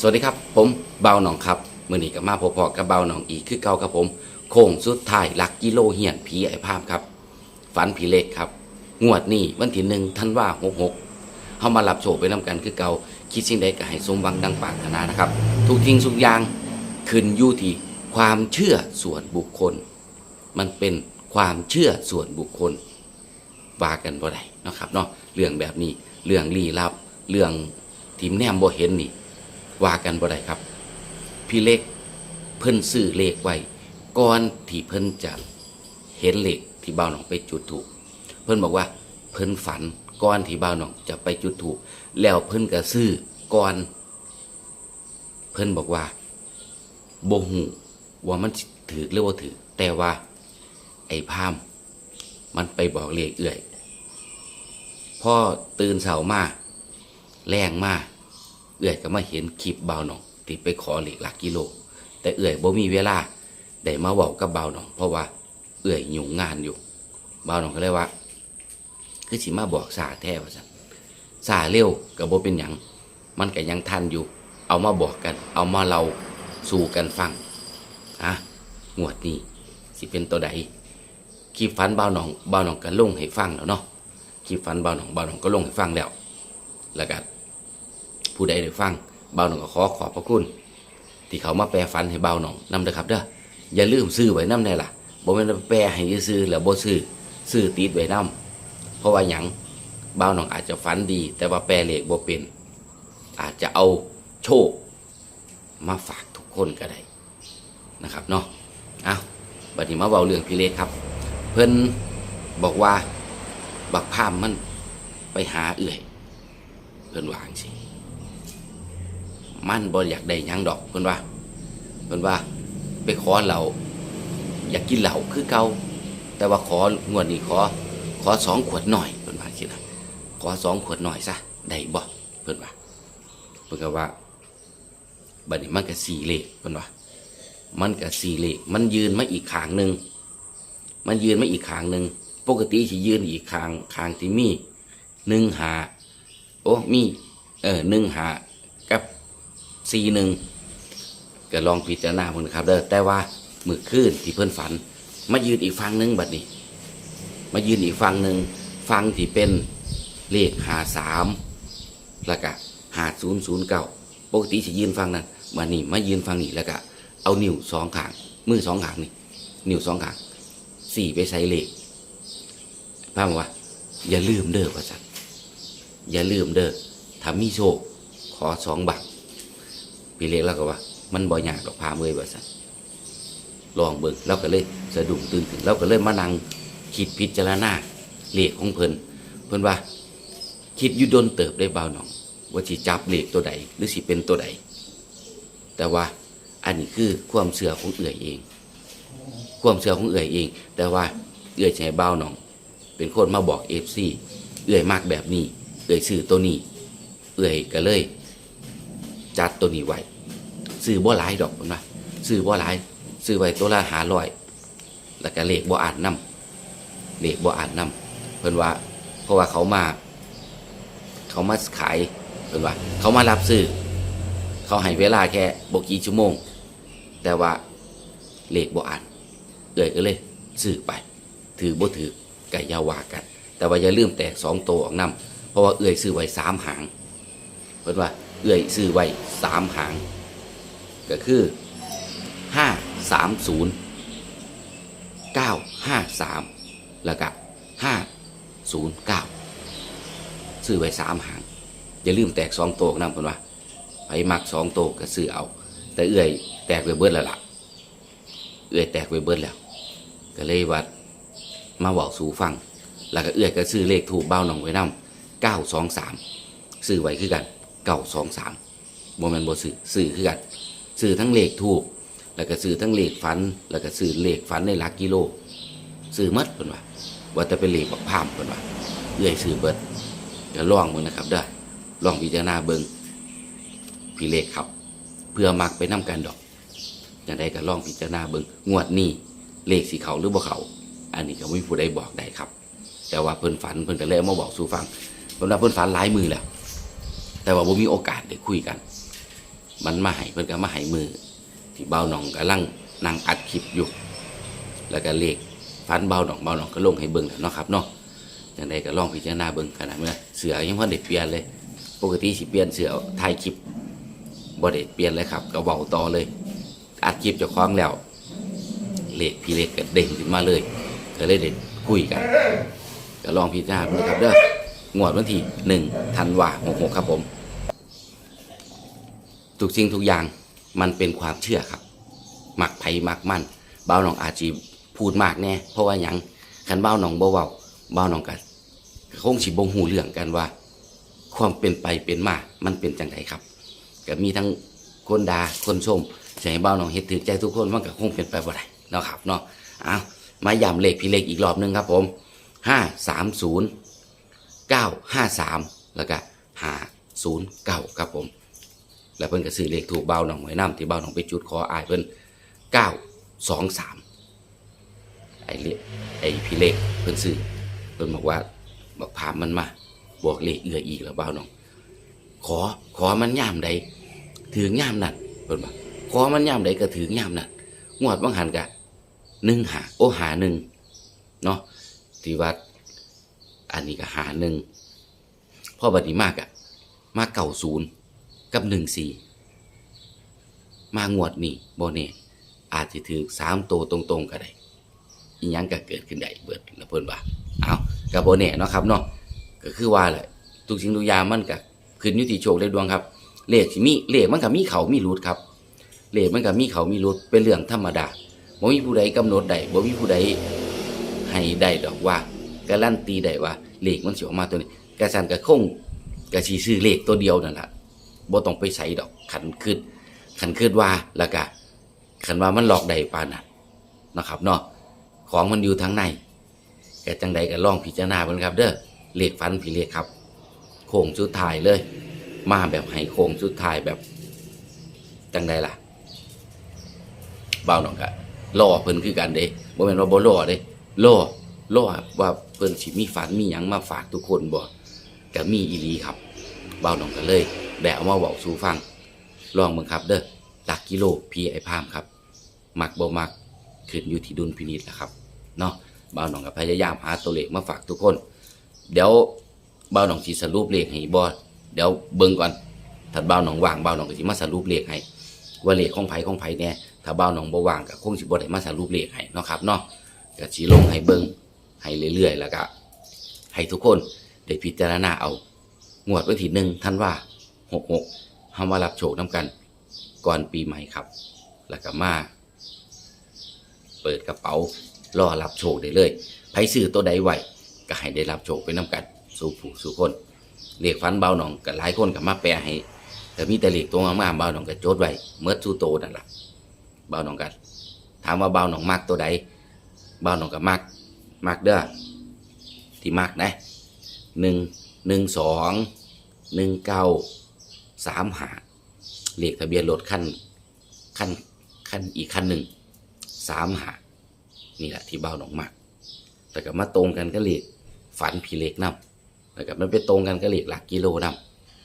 สวัสดีครับ ผมเบาหนองครับมื่อนี้กับมาพอๆกับเบาหนองอีกคือเก่าครับผม โค้งสุดท้ายหลักกิโลเหียนผีไอภาพครับ ฝันผีเล็กครับ งวดนี้วันที่หนึ่งท่านว่าหกหกเฮามารับโชคไปนำกันคือเก่าคิดสิ่งใดก็ให้สมหวังดังปรารถนานะครับ ทุกทิ้งทุกอย่างขึ้นอยู่ที่ความเชื่อส่วนบุคคล มันเป็นความเชื่อส่วนบุคคลว่ากันบ่ได้นะครับเนาะเรื่องแบบนี้เรื่องลี้ลับ เรื่องทีมแนมบ่เห็นนี่ ว่ากันบ่ได้ครับ พี่เล็กเพิ่นซื้อเลขไว้ก่อนที่เพิ่นจะเห็นเลขที่บ่าวหนองไปจุดถูก เพิ่นบอกว่าเพิ่นฝันก่อนที่บ่าวหนองจะไปจุดถูก แล้วเพิ่นก็ซื้อก่อน เพิ่นบอกว่าโบ่ฮู้ว่ามันถือหรือบ่าถือแต่ว่า ไอ้พาม มันไปบอกเลขเอื่อยพ่อตื่นเสามาแรงมา เอื่อยก็มาเห็นคลิปเบาหนองที่ไปขอเหล็กหลักกิโล แต่เอื่อยบ่มีเวลาได้มาเว้ากับเบาหนอง เพราะว่าเอื่อยยุ่งงานอยู่เบาหนองก็เลยว่า คือสิมาบอกสาแท้ว่าซั่นสาเร็วก็บ่เป็นหยังมันก็ยังทันอยู่ เอามาบอกกัน เอามาเราสู่กันฟังอะงวดนี้สิเป็นตัวใดคลิปฝันเบาหนองเบาหนองก็ลงให้ฟังแล้วเนาะคลิปฝันเบาหนองเบาหนองก็ลงให้ฟังแล้วแล้วก็ ผู้ใดได้ฟังเบาหนองก็ขอขอบพระคุณ ที่เขามาแปลฟันให้เบาหนองนำเด้อครับเด้ออย่าลืมซื้อไว้นำแน่ล่ะบ่แม่นแปลให้ซื้อแล้วบ่ซื้อซื้อติดไว้นำเพราะว่าหยังเบาหนองอาจจะฝันดี แต่ว่าแปลเลขบ่เป็น อาจจะเอาโชค มาฝากทุกคนก็ได้นะครับเนาะเอาบัดนี้มาเบาเรื่องพี่เล็กครับ เพิ่นบอกว่าบักพามมันไปหาเอื่อย เพิ่นวางสิ มันบ่อยากได้ยังดอกเพิ่นว่าเพิ่นว่า ไปขอเหล้าอยากกินเหล้าคือเก่าแต่ว่าของวดนี้ขอ ขอสองขวดหน่อยเพิ่นว่าสิดนะขอสองขวดหน่อยซะได้บ่เพิ่นว่าเพิ่นก็ว่าบัดนี้มันก็สี่เลขเพิ่นว่า มันก็สี่เลขมันยืนมาอีกขางหนึ่งมันยืนมาอีกขางหนึ่งปกติสิยืนอีกขางขางที่มีหนึ่งหาโอ้มีเออหนึ่งหา สี่หนึ่งก็ลองพิจารณาเพิ่นครับเด้อแต่ว่ามือคืนที่เพิ่นฝัน มายืนอีกฝั่งหนึ่งบัดนี้ มายืนอีกฝั่งหนึ่งฝั่งที่เป็นเลขหาสามแล้วก็หาศูนย์ศูนย์เก้าปกติจะยืนฝั่งนั้นมานี่มายืนฝั่งนี้แล้วก็เอานิ้วสองขางมือสองขางนี่ นิ้วสองขางสี่ไปใส่เลขพามาว่า อย่าลืมเด้อว่าจันอย่าลืมเด้อถ้ามีโชคขอสองบาท พี่เล็กแล้วก็ว่า มันบ่อยากดอกพาเมื่อยว่าสันลองเบิ่งเราก็เลยสะดุ้งตื่นขึ้นเราก็เลยมานั่งคิดพิจารณาเลขของเพิ่นเพิ่นว่า คิดยุดนเติบได้เบาหน่องว่าสิจับเลขตัวใดหรือสิเป็นตัวใด แต่ว่าอันนี้คือความเสื่อของเอื่อยเอง ความเสื่อของเอื่อยเอง แต่ว่าเอื่อยใช้เบาหน่อง เป็นคนมาบอกเอฟซีเอื่อยมากแบบนี้ เอื่อยซื้อตัวนี้ เอื่อยก็เลย จัดตัวนี้ไว้ซื้อบ่หลายดอกเพิ่นว่าซื้อบ่หลายซื้อไว้ตัวละหารอย แล้วก็เลขบ่อ่านนํเลขบ่อ่านนํเพิ่นว่าเพราะว่าเขามา เขามาขายเพิ่นว่า เขามารับซื้อเขาให้เวลาแค่บ่กี่ชั่วโมง แต่ว่าเลขบ่อ่านเอื่อยก็เลยซื้อไป ถือบ่ถือก็ยาวากัน แต่ว่าอย่าลืมแตกสองตัวออกนำเพราะว่าเอื่อยซื้อไว้สามหางเพิ่นว่า เอื่อยซื้อไว้สามหาง ก็คือห้าสามศูนย์เก้าห้าสามแล้วก็ห้าศูนย์เก้าซื้อไว้สามหาง อย่าลืมแตกสองโตกนำเพิ่นว่าไปมักสองโตัวก็ซื้อเอา แต่เอื่อยแตกไปเบิดแล้วล่ะ เอื่อยแตกไปเบิดแล้ว ก็เลยว่ามาบอกสู่ฟัง แล้วก็เอื้อยก็ซื้อเลขถูกเบ้าหนองไว้นำเก้าสองสามซื้อไว้คือกัน เก้าสองสามโมเมนโบซื้อซื้อคือกันซื้อทั้งเลขถูก แล้วก็ซื้อทั้งเลขฝัน แล้วก็ซื้อเลขฝันในหลักกิโลซื้อมัดเพิ่นว่าว่าจะเป็นเลขบักพามเพิ่นว่าเอื้อยซื้อเบิดจะลองมึงนะครับเด้ลองพิจารณาเบิงพี่เลขครับ เพื่อมักไปน้กันดอกอย่างใดก็ลองพิจารณาเบิงงวดนี้เลขสีเขาหรือบ่เขาอันนี้ก็ไม่ผู้ใดบอกได้ครับ แต่ว่าเพิ่นฝันเพิ่นก็เลยเอามาบอกสู่ฟังเพิ่นว่าเพิ่นฝันหลายมือแล้ว แต่ว่าบ่มีโอกาสได้คุยกัน มันมาให้เพิ่นก็มาให้มือ ที่เบาหนองกำลังนั่งอัดคลิปอยู่ แล้วก็เลขฟันเบาหนองเบาหนองก็ลงให้เบิ่งแล้วเนาะครับเนาะจังใดก็ลองพิจารณาเบิ่งขนาดเมื่อเสือยังพอได้เปลี่ยนเลย ปกติสิเปลี่ยนเสือถ่ายคลิปบ่ได้เปลี่ยนเลยครับก็เบาต่อเลย อัดคลิปเจะคล้าของแล้วเลขพี่เล็กก็เด้งขึ้นมาเลยก็เลยได้คุยกันก็ลองพิจารณาดูนะครับเด้องวดวันที่หนึ่งธันวาหกหกครับผม ทุกสิ่งทุกอย่างมันเป็นความเชื่อครับ มักไผ่มักมั่นเบ้าหนองอาจีพูดมากแน่เพราะว่ายังคันเบ้าหนองเบ่เว้าเบ้าหนองกันคงสิบ่หูเรื่องกันว่า ความเป็นไปเป็นมา มันเป็นจังไดครับก็มีทั้งคนด่าคนชมให้เบ้าหนองเฮ็ดถือใจทุกคนมันก็คงเป็นไปบ่ได้เนาะครับเนาะเอามาย้ำเลขพี่เล็กอีกรอบหนึงครับผมห้าสามศูนย์เก้าห้าสามแล้วก็ห้าศูนย์เก้าครับผม แล้วเพิ่นก็ซื้อเลขถูกเบาหนองหวยน้ำที่เบาหนองไปจุดคออายเพิ่นเก้าสองสามไอ้เลไอ้พี่เลขเพิ่นซื้อเพิ่นบอกว่าบอกพามันมาบอกเลขเอืออีกแล้วเบาหนอง ขอขอมันย่ามใดถือย่ามนั่นเพิ่นบอกขอมันย่ามใดก็ถือย่ามนั่นงวดบางหันกะหนึ่งหาโอหาหนึ่งเนาะที่ว่าอันนี้ก็หาหนึ่งพ่อบัดนี้มากอะมาเก่าศูนย์ กับหนึ่งสี่มางวดนี่โบเน่อาจจะถือสามตัวตรงๆก็ได้อีหยังก็เกิดขึ้นได้เบิดแล้วเพิ่นว่าเอากับโบเน่เนาะครับเนาะก็คือว่าแหละทุกสิ่งทุกอย่างมันก็ขึ้นยู่ที่โชคแลดวงครับเลขมีเลขมันก็มีเขามีรุดครับเลขมันก็มีเขามีรุดเป็นเรื่องธรรมดาบ่มีผู้ใดกำหนดได้บ่มีผู้ใดให้ได้ดอกว่าการันตีได้ว่าเลขมันสิออกมาตัวนี้กระสันกระคงกระชีซื้อเลขตัวเดียวนั่นแหละ บ่ต้องไปใส่ดอกขันคืดขันคืดว่าแล้วก็ขันว่ามันหลอกใดปานนั้นนะครับเนาะของมันอยู่ทางในแกจังใดก็ลองพิจารณาเบิ่งครับ เด้อเลขฟันพี่เลขครับ โค้งสุดท้ายเลย มาแบบให้โค้งสุดท้ายแบบจังใดล่ะเบาหน่องกะรอเพิ่นคือกันเด้บ่แม่นว่าบ่รอเด้รอรอว่าเพิ่นสิมีฝันมีหยังมาฝากทุกคนบ่ก็มีอีหลีครับเบาหน่องกันเลย แบะเอามาบอกสู่ฟังลองเบิ่งครับ เด้อหลักกิโลพีไอพามครับ มักบ่มักขึ้นอยู่ที่ดุลพินิจแหละครับเนาะเบาหนองกับพยายามหาตัวเลขมาฝากทุกคน เดี๋ยวเบาหนองสิสรุปเลขให้บ่เดี๋ยวเบิ่งก่อนถ้าเบาหนองว่างเบาหนองก็สิมาสรุปเลขให้ว่าเลขของไผของไผแน่ถ้าเบาหนองบ่ว่างก็คงสิบ่ได้มาสรุปเลขให้เนาะครับเนาะก็สิลงให้เบิ่งให้เรื่อยๆแล้วก็ให้ทุกคนได้พิจารณาเอางวดวันที่หนึ่งท่านว่า หกหกเฮามารับโชคน้ำกัน ก่อนปีใหม่ครับ แล้วก็มาเปิดกระเป๋ารอรับโชคได้เลยไผซื้อตัวใดไหวก็ให้ได้รับโชคไปน้ำกัน สู่ผู้สู่คนเลขฟันเบาหนองก็หลายคนก็มาแปลให้แต่มีแต่เหลขตัวงามๆเบาหนองก็โจทย์ไว้เมื่อสู่โตนั่นแหละเบาหนองกันถามว่าเบาหนองมักตัวใดเบาหนองก็มักมักเด้อที่มักนะหนึ่งหนึ่งสองหนึ่งเก้า สามหาเลขทะเบียนรถขั้นขั้นขั้นอีกขั้นหนึ่งสามหานี่แหละที่เบ้าหนองมาก แต่ก็มาตรงกันก็เลขฝันผีเล็กนำแล้วก็มันไปตรงกันก็เลขหลักกิโลน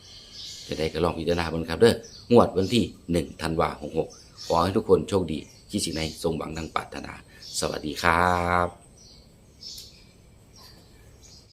ำจะได้ก็ลองพิจารณาบนครับเด้องวดวันที่หนึ่งธันวาหกหกขอให้ทุกคนโชคดีที่สิ่งในทรงหวังดังปรารถนา สวัสดีครับ